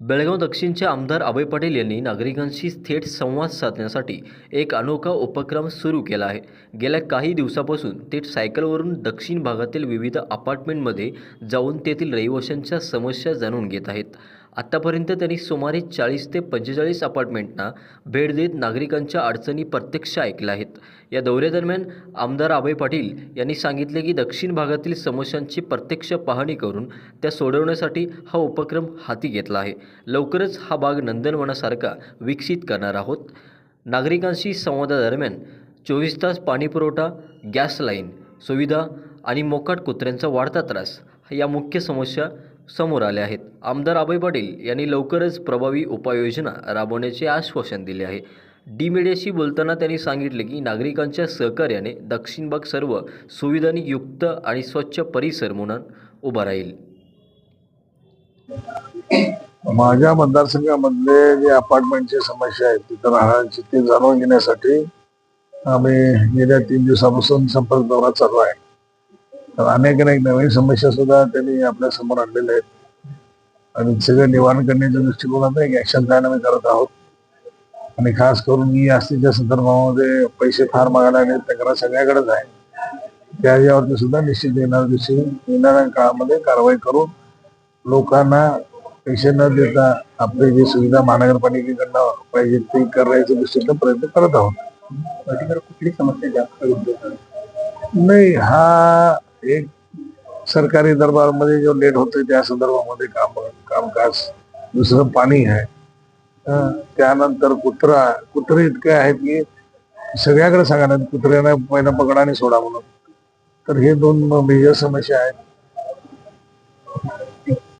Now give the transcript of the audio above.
बेळगाव दक्षिणचे आमदार अभय पटेल यांनी नागरिकांशी थेट संवाद साधण्यासाठी एक अनोखा उपक्रम सुरू केला आहे. गेल्या काही दिवसापासून थेट सायकलवरून दक्षिण भागातील विविध अपार्टमेंटमध्ये जाऊन तेथील रहिवाशांच्या समस्या जाणून घेत आहेत. आत्तापर्यंत त्यांनी सुमारे चाळीस ते पंचेचाळीस अपार्टमेंटना भेट देत नागरिकांच्या अडचणी प्रत्यक्ष ऐकल्या आहेत. या दौऱ्यादरम्यान आमदार अभय पाटील यांनी सांगितले की दक्षिण भागातील समस्यांची प्रत्यक्ष पाहणी करून त्या सोडवण्यासाठी हा उपक्रम हाती घेतला आहे. लवकरच हा भाग नंदनवनासारखा विकसित करणार आहोत. नागरिकांशी संवादादरम्यान चोवीस तास पाणीपुरवठा गॅस लाईन सुविधा आणि मोकाट कुत्र्यांचा वाढता त्रास या मुख्य समस्या समोर आले आहेत. आमदार अभय पाटील यांनी लवकरच प्रभावी उपाययोजना राबवण्याचे आश्वासन दिले आहे. डी मीडियाशी बोलताना त्यांनी सांगितले की नागरिकांच्या सहकार्याने दक्षिण भाग सर्व सुविधांनी युक्त आणि स्वच्छ परिसर म्हणून उभा राहील. माझ्या मतदारसंघामधले जे अपार्टमेंटची समस्या आहेत तिथं राहण्याची ते जाणून घेण्यासाठी आम्ही गेल्या तीन दिवसापासून संपर्क दौरा चालू आहे. तर अनेक अनेक नवीन समस्या सुद्धा त्यांनी आपल्यासमोर आणलेल्या आहेत. आणि सगळं निवारण करण्याच्या दृष्टिकोनातून एक ऍक्शन प्लॅन आम्ही करत आहोत. आणि खास करून ई आस्तीच्या संदर्भामध्ये पैसे फार मागायला लागले तक्रार सगळ्याकडेच आहे. त्या यावरती सुद्धा निश्चित येणार दिवशी येणाऱ्या काळामध्ये कारवाई करून लोकांना पैसे न देता आपली जी सुविधा महानगरपालिकेकडनं पाहिजे ते करायच्या दृष्टीने प्रयत्न करत आहोत. कुठली समस्या जास्त नाही हा एक सरकारी दरबारमध्ये जो लेट होते त्या संदर्भामध्ये काम कामकाज दुसरं पाणी आहे. त्यानंतर कुत्रा कुत्रे इतके आहेत की सगळ्याकडे सांगा ना पहिला पकडा आणि सोडा म्हणून. तर हे दोन मेजर समस्या आहेत.